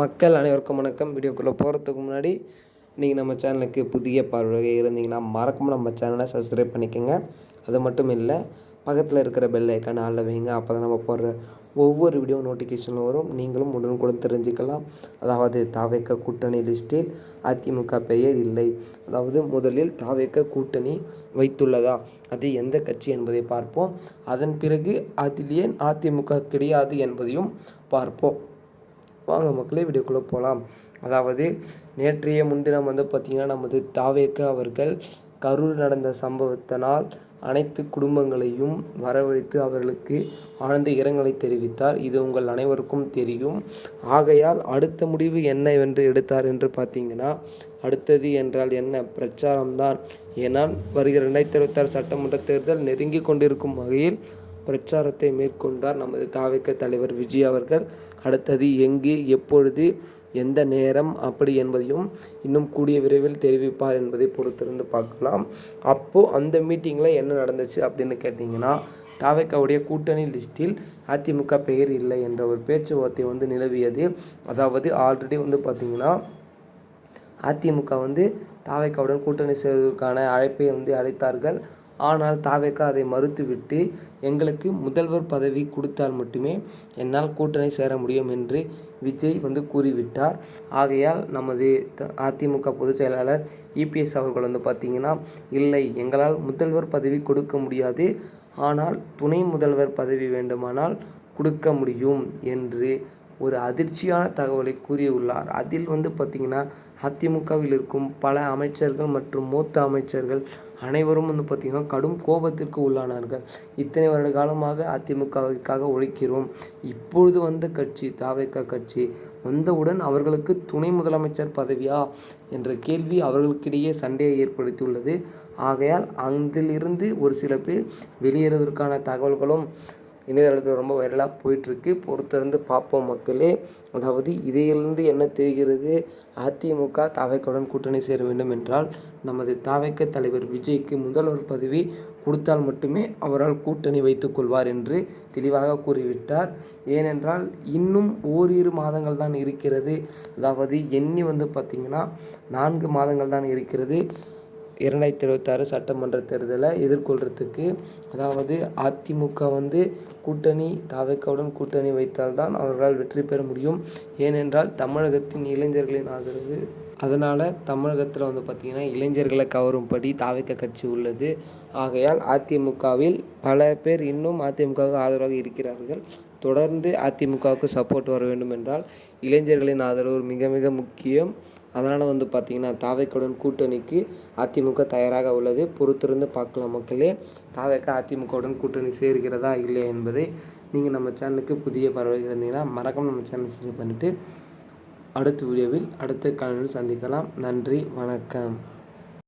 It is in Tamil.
மக்கள் அனைவருக்கும் வணக்கம். வீடியோக்குள்ளே போகிறதுக்கு முன்னாடி நீங்கள் நம்ம சேனலுக்கு புதிய பார்வையாக இருந்தீங்கன்னா மறக்காமல் நம்ம சேனலை சப்ஸ்கிரைப் பண்ணிக்கோங்க. அது மட்டும் இல்லை பக்கத்தில் இருக்கிற பெல் ஐக்கான ஆளில் வைங்க. அப்போ தான் நம்ம போடுற ஒவ்வொரு வீடியோ நோட்டிஃபிகேஷன் வரும். நீங்களும் உடனுக்குடன் தெரிஞ்சுக்கலாம். அதாவது தாவேக்க கூட்டணி லிஸ்டில் அதிமுக பெயர் இல்லை. அதாவது முதலில் தாவேக்க கூட்டணி வைத்துள்ளதா? அது எந்த கட்சி என்பதை பார்ப்போம். அதன் பிறகு அதில் ஏன் அதிமுக கிடையாது என்பதையும் பார்ப்போம். வாங்க மக்களே வீடியோக்குள்ளே போகலாம் அதாவது நேற்றைய முன்தினம் வந்து பார்த்திங்கன்னா நமது தாவேக்க அவர்கள் கரூர் நடந்த சம்பவத்தினால் அனைத்து குடும்பங்களையும் வரவழைத்து அவர்களுக்கு ஆழ்ந்த இரங்கலை தெரிவித்தார். இது உங்கள் அனைவருக்கும் தெரியும். ஆகையால் அடுத்த முடிவு என்னவென்று எடுத்தார் என்று பார்த்தீங்கன்னா அடுத்தது என்றால் என்ன? பிரச்சாரம்தான். ஏனால் வருகிற ரெண்டாயிரத்தி இருபத்தாறு சட்டமன்ற தேர்தல் நெருங்கி கொண்டிருக்கும் வகையில் பிரச்சாரத்தை மேற்கொண்டார் நமது தாவேக்க தலைவர் விஜய் அவர்கள். அடுத்தது எங்கு எப்பொழுது எந்த நேரம் அப்படி என்பதையும் இன்னும் கூடிய விரைவில் தெரிவிப்பார் என்பதை பொறுத்திருந்து பார்க்கலாம். அப்போது அந்த மீட்டிங்கில் என்ன நடந்துச்சு அப்படின்னு கேட்டிங்கன்னா தாவேக்காவுடைய கூட்டணி லிஸ்டில் அதிமுக பெயர் இல்லை என்ற ஒரு பேச்சுவார்த்தை வந்து நிலவியது. அதாவது ஆல்ரெடி வந்து பார்த்திங்கன்னா அதிமுக வந்து தாவேக்காவுடன் கூட்டணி செய்வதற்கான அழைப்பை வந்து அழைத்தார்கள் ஆனால் தாவேக்கா அதை மறுத்துவிட்டு எங்களுக்கு முதல்வர் பதவி கொடுத்தால் மட்டுமே என்னால் கூட்டணி சேர முடியும் என்று விஜய் வந்து கூறிவிட்டார். ஆகையால் நமது அதிமுக பொதுச் செயலாளர் இபிஎஸ் அவர்கள் வந்து பார்த்திங்கன்னா இல்லை எங்களால் முதல்வர் பதவி கொடுக்க முடியாது. ஆனால் துணை முதல்வர் பதவி வேண்டுமானால் கொடுக்க முடியும் என்று ஒரு அதிர்ச்சியான தகவலை கூறியுள்ளார். அதில் வந்து பார்த்திங்கன்னா அதிமுகவில் இருக்கும் பல அமைச்சர்கள் மற்றும் மூத்த அமைச்சர்கள் அனைவரும் வந்து பார்த்திங்கன்னா கடும் கோபத்திற்கு உள்ளானார்கள். இத்தனை வருட காலமாக அதிமுகவிற்காக உழைக்கிறோம். இப்பொழுது வந்த கட்சி தாவேக்கா கட்சி வந்தவுடன் அவர்களுக்கு துணை முதலமைச்சர் பதவியா என்ற கேள்வி அவர்களுக்கிடையே சண்டையை ஏற்படுத்தியுள்ளது. ஆகையால் அதிலிருந்து ஒரு சில பேர் வெளியேறுவதற்கான தகவல்களும் இணையதளத்தில் ரொம்ப வைரலாக போயிட்டுருக்கு. பொறுத்திருந்து பார்ப்போம் மக்களே. அதாவது இதையிலிருந்து என்ன தெரிகிறது? அதிமுக தாவைக்குடன் கூட்டணி சேர வேண்டும் என்றால் நமது தாவைக்க தலைவர் விஜய்க்கு முதல்வர் பதவி கொடுத்தால் மட்டுமே அவரால் கூட்டணி வைத்துக்கொள்வார் என்று தெளிவாக கூறிவிட்டார். ஏனென்றால் இன்னும் ஓரிரு மாதங்கள் தான் இருக்கிறது. அதாவது எண்ணி வந்து பார்த்திங்கன்னா நான்கு மாதங்கள் தான் இருக்கிறது. இரண்டாயிரத்தி இருபத்தாறு சட்டமன்ற தேர்தலை எதிர்கொள்கிறதுக்கு அதாவது அதிமுக வந்து கூட்டணி தாவேக்காவுடன் கூட்டணி வைத்தால்தான் அவர்களால் வெற்றி பெற முடியும். ஏனென்றால் தமிழகத்தின் இளைஞர்களின் ஆதரவு. அதனால் தமிழகத்தில் வந்து பார்த்திங்கன்னா இளைஞர்களை கவரும்படி தாவேக்க கட்சி உள்ளது. ஆகையால் அதிமுகவில் பல பேர் இன்னும் அதிமுகவுக்கு ஆதரவாக இருக்கிறார்கள். தொடர்ந்து அதிமுகவுக்கு சப்போர்ட் வர வேண்டும் என்றால் இளைஞர்களின் ஆதரவு மிக மிக முக்கியம். அதனால் வந்து பார்த்திங்கன்னா தாவேக்கவுடன் கூட்டணிக்கு அதிமுக தயாராக உள்ளது. பொறுத்திருந்து பார்க்கலாம் மக்களே. தாவேக்கா அதிமுகவுடன் கூட்டணி சேர்கிறதா இல்லையா என்பதை நீங்கள் நம்ம சேனலுக்கு புதிய பறவை இருந்தீங்கன்னா மறக்காம நம்ம சேனல் சப்ஸ்கிரைப் பண்ணிவிட்டு அடுத்த வீடியோவில் அடுத்த காலையில் சந்திக்கலாம். நன்றி வணக்கம்.